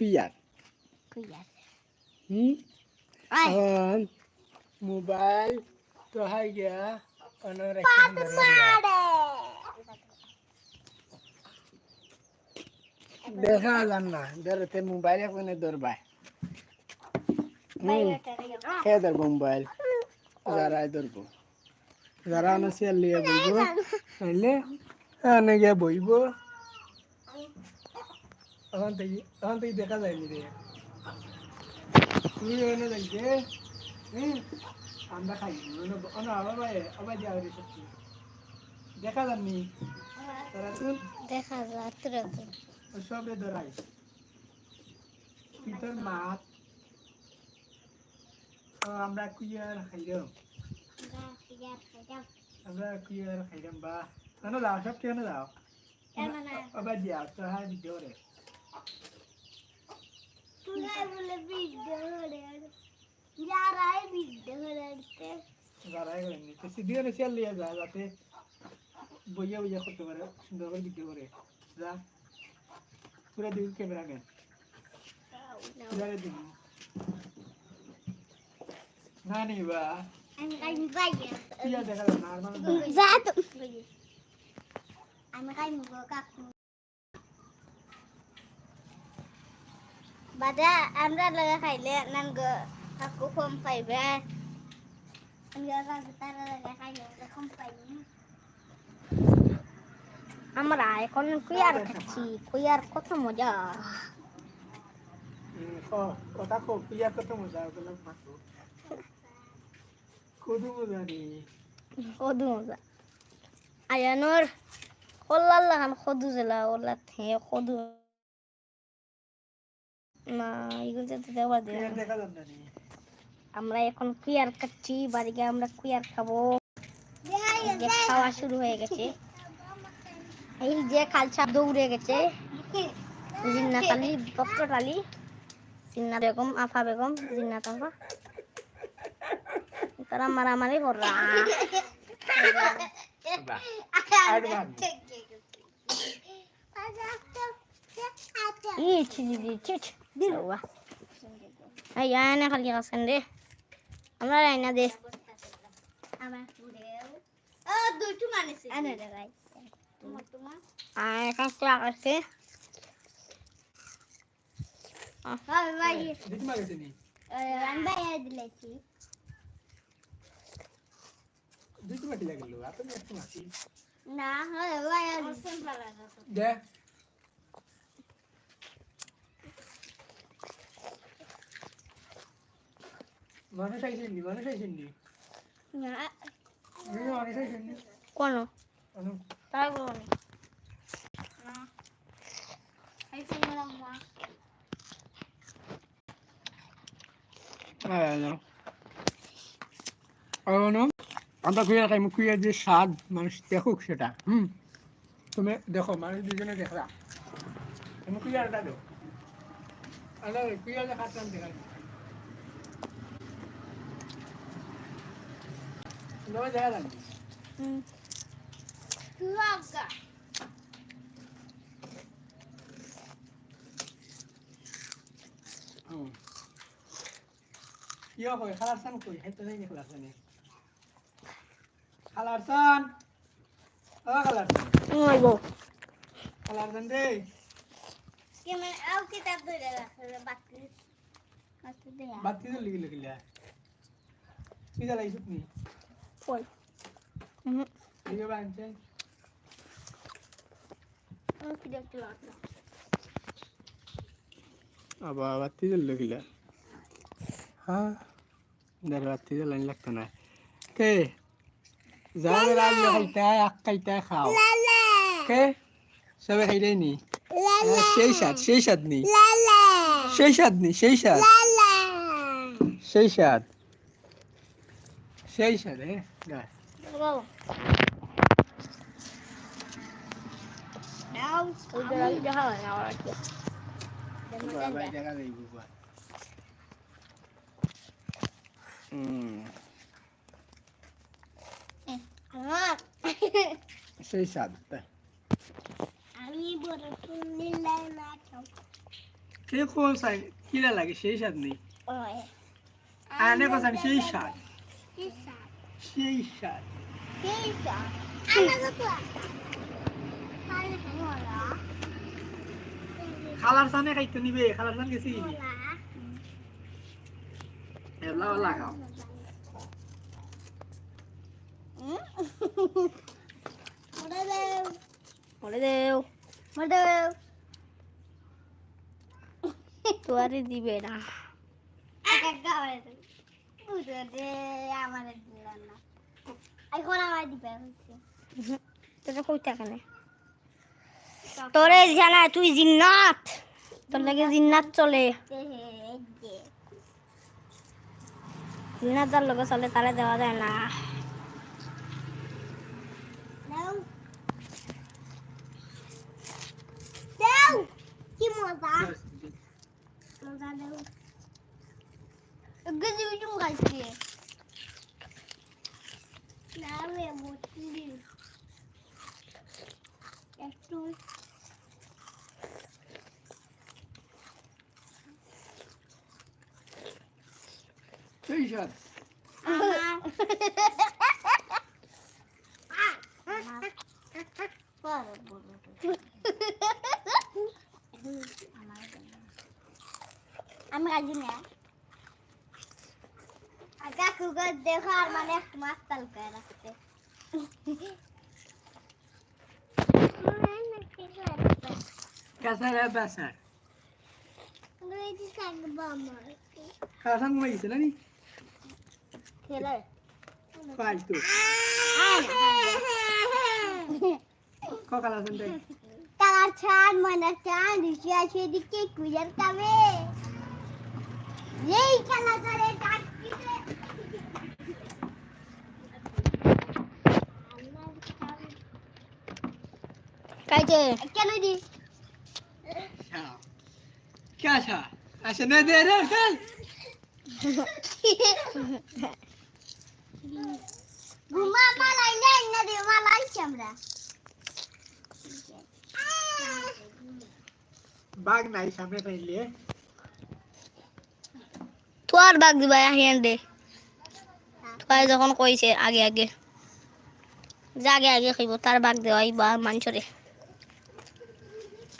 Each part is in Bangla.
কুইয়ার কুইয়ার হুম আয় এখন মোবাইল তো হাই গিয়া অনেক একটা সুন্দর লাগে। দেখা যান না ধরতে মোবাইল এখন ধরবাই হুম কে ধরবো মোবাইল যারাই ধরবো যারা অনেক সিয়ার এখন থেকে এখন থেকে দেখা যায়নি রে তুমি এনে যাইছে আমরা খাই আবার ভাই আবার দিয়া হইরে সত্যি দেখা যাননি তারা তুই দেখা যায় তোরা তো সবে ধরাই তুই তোর মাছ আমরা কুইয়ার খাইলাম আমরা কুইয়ার খাইলাম বা কেন যাও সব কেন যাও আবার দিয়া তো হ্যাঁ ভিডিও রে যারাই করেনি তো সিডিও রে চেয়ার লিয়ে যা যাতে বইয়া বইয়া করতে পারে সুন্দর করে ভিডিও করে যা পুরো দিন ক্যামেরা ম্যান পুরো দিন না নিবা কুইয়া দেখা যায় না আর মানে যা তো আমি খাই মুগো কাকু বাদা আমরা লাগা খাইলে নানগ কাকু কম পাইবে। আমরা কাকু তারা লাগা খাইলে আমরা কম পাইনি আমরা এখন কুইয়ার খাচ্ছি? কুইয়ার কত মজা? কথা কো কুইয়া কত মজা? বললাম মাকু কত মজা রে। কদু মজা। আয়ানোর লাগান কদু জেলা ওলা থে কদু। না, এগুলো তো না রে আমরা এখন কুইয়ার খাচ্ছি, বাড়িতে আমরা কুইয়ার খাব। খাওয়া শুরু হয়ে গেছে। এই যে খালসা দৌড়ে গেছে। জিন্নাত আলী বক্তর আলী জিন্না বেগম, আফা বেগম, জিন্নাত আফা। তারা মারামারি কররা। ইচ দিদি চিচ আয়না খালি আছেন রে আমরা আয়না দে আমার ও দুইটু মানেছে আনে রে ভাই আয় কাছে আকাশে হ্যাঁ ভাই দিদি মাগেছে নি আমি ভাই দিলেছি দিদি মাটি লাগিল আপনি একটু মাটি না হয় ভাই দে মানুষ আইছেন নি। মানুষ আইছেন নি দিদি মানুষ আইছেন নি। কোন অনু তাই বলুন না এই ফোন মা আমরা কুইয়া খাই কুইয়া যে স্বাদ মানুষ দেখুক সেটা হুম? তুমি দেখো মানুষ দুজনে দেখলা। দেখো কুইয়া যে খাতাম দেখাই তুমি দেখা যাবে লগা হুম কিয় কয় খালার চান কই সেইটো নাই খালার চানে খালার চান ও খালার চান ওইবো খালার চান দেই কি মানে আও কিতাব ধরে রাখছে বাকি বাকি দেয়া বাতি জ্বলি গেল কিলা কি জ্বালাইছ নি কই হুম দিকে বানছে ও কি দেখতে লাগছে আবার বাতি জ্বললো কিলা হ্যাঁ দেখ বাতি জ্বালানি লাগতো না কে যাবে রাজি খাইতাই আখ খাইতাই খাও কে সবে খাইতাই নি হ্যাঁ, সেই স্বাদ সেই স্বাদ নি সেই স্বাদ নি সেই সেই স্বাদ সেই স্বাদ আমি বড় নিলাম না কে কোন সাই কিলা লাগে? সেই স্বাদ নেই। আনে কোসান সেই স্বাদ। সেই খালার সামনে খাইতে নিবে খালার সামনে গেছি। খাও মরে দেও মরে দেও। মরে দেও। তোয়ারে দিবে না। তোরা কই টাকা তোরে জানা তুই জিন্নাত। তোর লাগে জিন্নাত চলে। জিন্নাত যার লগে চলে তারে দেওয়া যায় না। কি মজা। মজা দেও। গজি বিজুম খাইছি না রে মুটলি একটু সেই স্বাদ আমি কাজি না কাকু দেখো আর মানে একটু মাছ তাল করে রাখতে কাসার বাসার খালার সামনে ঘুমাই গেছে নানি খেলে ফালতু ক খালার সামনে তার ছাড় মনে চান ঋষি আছে দিকে কুয়ার কাবে এই খেলা করে ডাকিতে কাইতে কেন দি শাহ क्या शाह अच्छा नहीं दे रहे चल ঘুমা মালাই নেই না দে মালাই আমরা बाग नहीं सामने पहन लिए তোর বাগ দিবা আহিয়ান দে তোর যখন কইছে আগে আগে যা আগে আগে খাইব তার বাগ দেওয়াই বা মাংসরে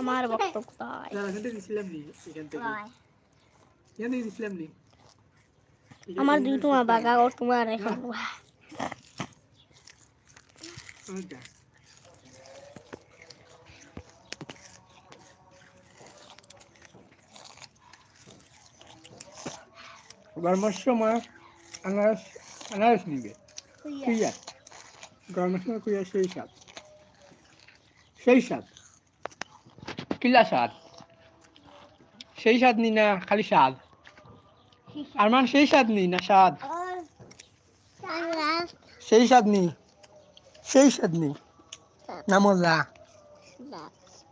আমার বক্তব্য। তাই না এখান থেকে দিছিলাম নি এখান থেকে। এখান থেকে দিছিলাম নি আমার দুই তোমার বাগা ও তোমার এখন গরমের সময় আনারস আনারস নিবে কুইয়া গরমের সময় কুইয়া সেই স্বাদ সেই স্বাদ কিলা স্বাদ সেই স্বাদ নি না খালি স্বাদ আর মান সেই স্বাদ নি না স্বাদ সেই স্বাদ নি সেই স্বাদ নি না মজা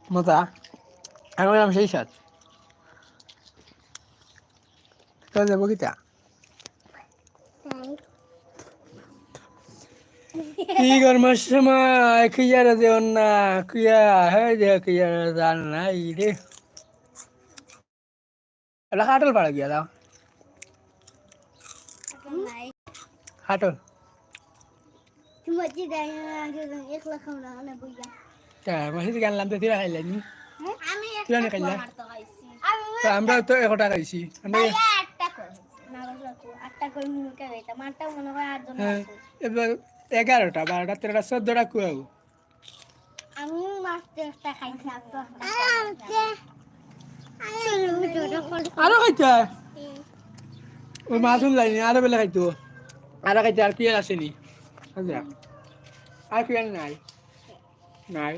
মজা আমি বললাম সেই স্বাদ চলে যাব কিতা কি গরমের সময় কুইয়ারা দেওয়ার না কুইয়া হ্যাঁ যে কুইয়ারা জান নাই রে। এটা হাটল পাড়া গিয়া দাও। হাটল না? না হ্যাঁ তো তিরা আমরা তো একটা খাইছি আমরা আটটা করে না আটটা করে মুখে গেছে মারটা মনে হয় আটজন হ্যাঁ এবার এগারোটা বারোটা তেরোটা চোদ্দটা কুয়াও। আমি আরও খাইতে? ওই মাছুন লাইনি আরও বেলা খাইতো। আরও খাইতে আর পিয়ার আসেনি। আচ্ছা আর পিয়ার নাই? নাই।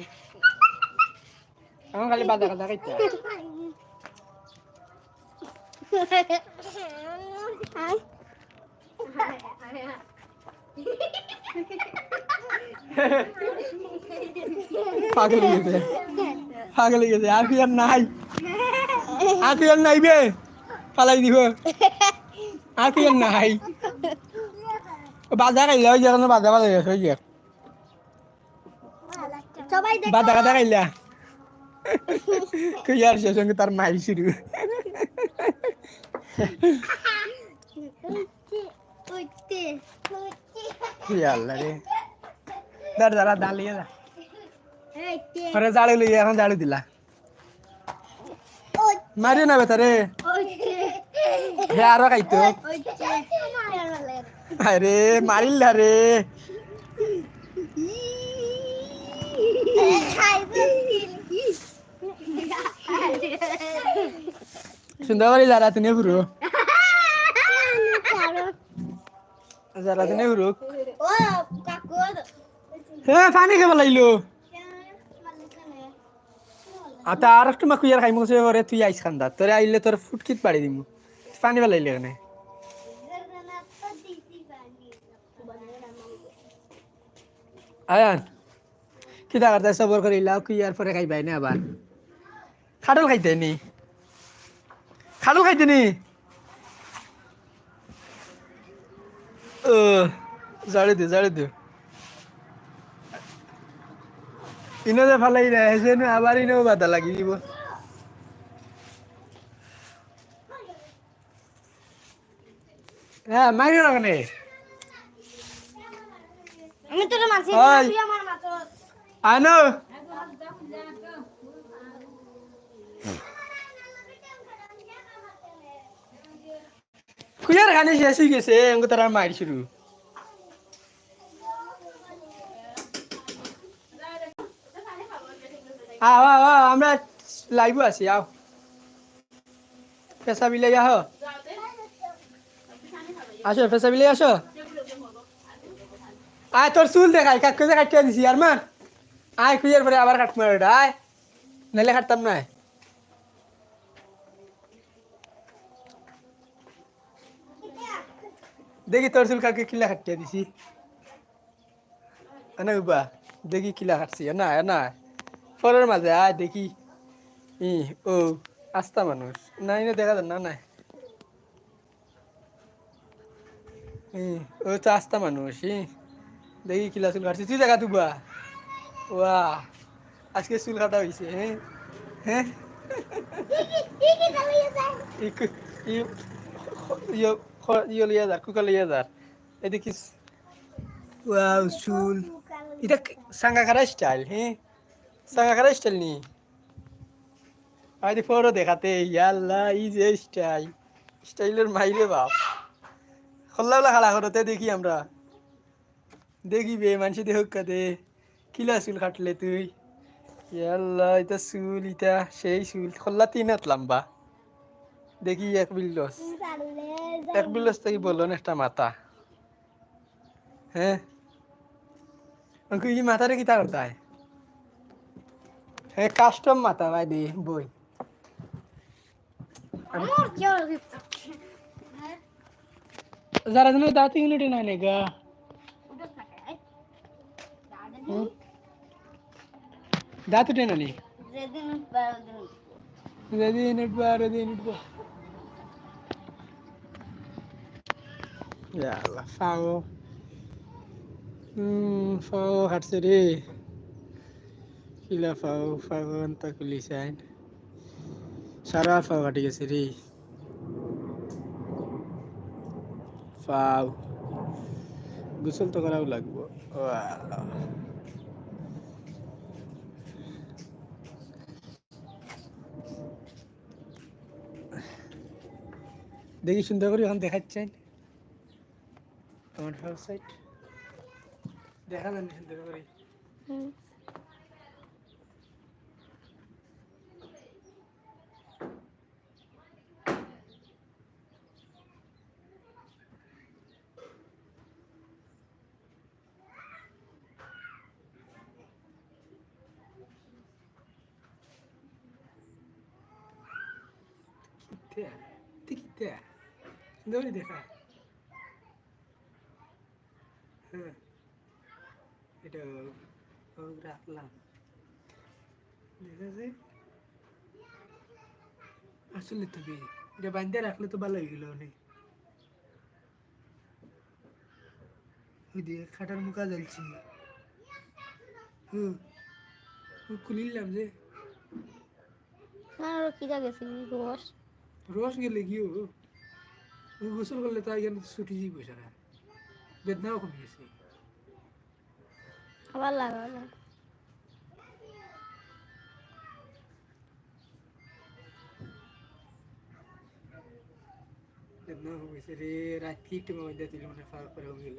এখন খালি বাদা কাদা খাইতে। পাগল গেছে। পাগল গেছে। আর পিয়ার নাই? আর পিয়ার নাই বে? পালাই দিব। আর পিয়ার নাই? বাদা খাইলে ওই যেখানে বাদা বাদা গেছে ওই যে। দেখো। বাদা কাদা খাইলা কইয়ার সে সঙ্গে তার মাই শুরু। কি আল্লাহ রে? দাঁড় দাঁড়া দাঁড়িয়ে যা। উঠতে পরে জাড়ি লইয়া এখন জাড়ি দিলা। মারি না উঠতে হে আরও খাইতো। আরে মারিলা রে। সুন্দর করে যারা তুমি ঘুরো। যারা তুমি ঘুরো ও কাকু হে পানি খাবার লাইলো আতা আর একটু মা কুইয়ার খাইমু সে ওরে তুই আইস খান্দা তোরে আইলে তোর ফুটকিত পাড়ি দিমু। পানি ভালো লাইলে কেনে আয়ান কিতা করতে সবর করে ইলাও কুইয়ার পরে খাইবাই না আবার খাডল খাইতে নি? খাডল খাইতে নি? জাড়ে দে জাড়ে দে ইনো যে ফালাই না আবার ইনো বাধা লাগি দিব হ্যাঁ মাইরে রাখনে আমি তোর মাছি আমার মাছ আনো কুয়ার খানে শেষ হয়ে গেছে এঙ্গো তারা মাইর শুরু আও আও আমরা লাইভ আছি আও পেশা বিলে আহ আসো পেশা বিলে আসো আয় তোর চুল দেখাই কাক করে কাটিয়ে দিছি আর মান আয় কুইয়ার পরে আবার কাট মারে আয় নাহলে কাটতাম না দেখি তোর চুল কাকে কিলা কাটিয়ে দিছি। এনে উবা দেখি কিলা কাটছি। না না ফলের মাঝে আয় দেখি। ই ও আস্তা মানুষ। নাই না দেখা যায় না নাই। ই, ও তো আস্তা মানুষ ই। দেখি কিলা চুল কাটছি। তুই দেখা তুবা ওয়া আজকে চুল কাটা হয়েছে হ্যাঁ হ্যাঁ ইয়ো লিয়া যার কুকা লিয়া যার এদিকে ওয়াও চুল এটা সাঙ্গা খারা স্টাইল হ্যাঁ সাঙ্গা খারা স্টাইল নি আজ ফটো দেখাতে ইয়াল্লা ই যে স্টাইল স্টাইলের মাইরে বাপ খোল্লাওলা খাড়া করতে দেখি আমরা দেখি বে মানুষ দেহ কাতে কিলা চুল কাটলে তুই ইয়াল্লা এটা চুল ইটা সেই চুল খোল্লা তিনাত লম্বা দেখি এক বিল্লস এক বিল্লস থেকে বলল একটা মাথা হ্যাঁ অঙ্কু ই মাথারে কিতা করতা হয় হ্যাঁ কাস্টম মাথা ভাই দি বই আমার কি যারা যেন দাঁত ইউনিটে নাই নে গা দাঁত উঠে না নি যেদিন বারদিন ইয়াল্লা ফাও হুম ফাও হাঁটছে রে কিলা ফাও ফাও আন্তা খুলিছেন সারা ফাও হাঁটি গেছে রে ফাও গোসল তো করাও লাগবো। দেখি সুন্দর করে এখন দেখাচ্ছেন on her side. The Helen in the valley. Hmm. There, take it there. Don't leave. দেখা যায় আসলে তুমি এটা বান্ধে রাখলে তো ভালো হয়ে গেল অনেক ওই দিয়ে খাটার মুখা জ্বলছি হুম খুলিলাম যে আর কিরা গেছি রোজ রস গেলে কি হব ও গোসল করলে তো এখানে ছুটি যাইব সারা বেদনাও কমে গেছে আবার লাগালো বেদনাও কমে গেছে রে রাত্রি একটু মোবাইল দিয়ে দিলে মানে ফারাক করে হয়ে গেল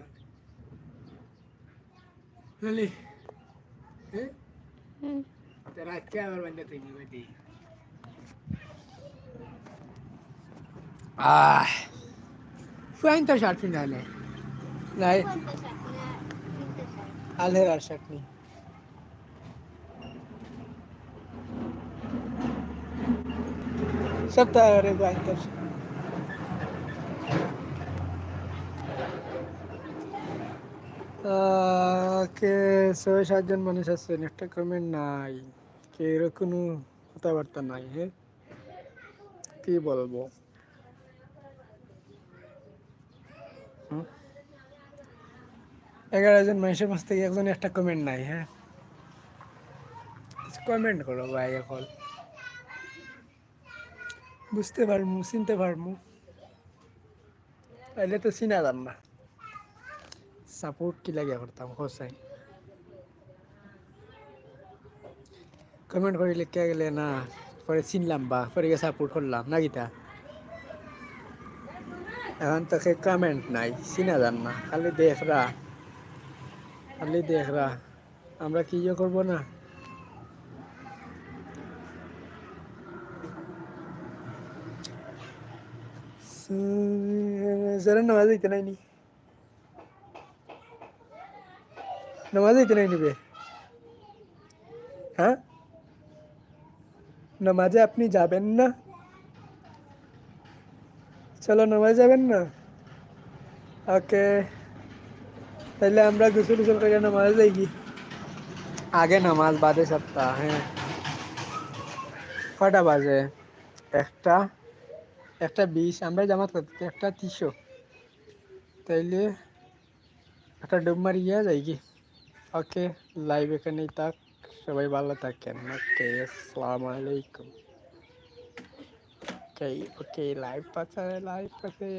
বুঝলি হ্যাঁ হুম তা রাত্রে আবার বান্ধা তুই মোবাইল দিই আহ ফুয়াইন তো শার্ট পিন্ধালে নাই আলহের আর শার্ট নেই সব তারে বাইন্দার কে ছয়, সাতজন মানুষ আছেন একটা কমেন্ট নাই। কে এর কোনো কথাবার্তা নাই হ্যাঁ কি বলব? এগারো জন মানুষের মাঝ থেকে একজন একটা কমেন্ট নাই হ্যাঁ কমেন্ট করো ভাই এখন। বুঝতে পারমু, চিনতে পারমু। তাহলে তো চিনা না। সাপোর্ট কি লাগিয়া করতাম হোসাই কমেন্ট করে লিখে গেলে না পরে চিনলাম বা পরে গিয়ে সাপোর্ট করলাম না গীতা এখন তোকে কমেন্ট নাই চিনা যান না খালি দেখরা খালি দেখরা আমরা কি ইয়ে করবো না जरा नमाज इतना ही नहीं नमाज इतना ही नहीं बे হ্যাঁ নামাজে আপনি যাবেন না চলো নামাজ যাবেন না ওকে তাহলে আমরা গোসল গোসল করে নামাজ যাই কি আগে নামাজ বাদে সপ্তাহ হ্যাঁ কটা বাজে একটা একটা বিশ আমরা জামাত করতে একটা তিনশো তাইলে একটা ডুব মারিয়া যাই কি ওকে লাইভ এখানেই থাক। সবাই ভালো থাকেন। ওকে, আসসালামু আলাইকুম। ওকে ওকে লাইভ পাচ্ছে লাইভ পাচ্ছে।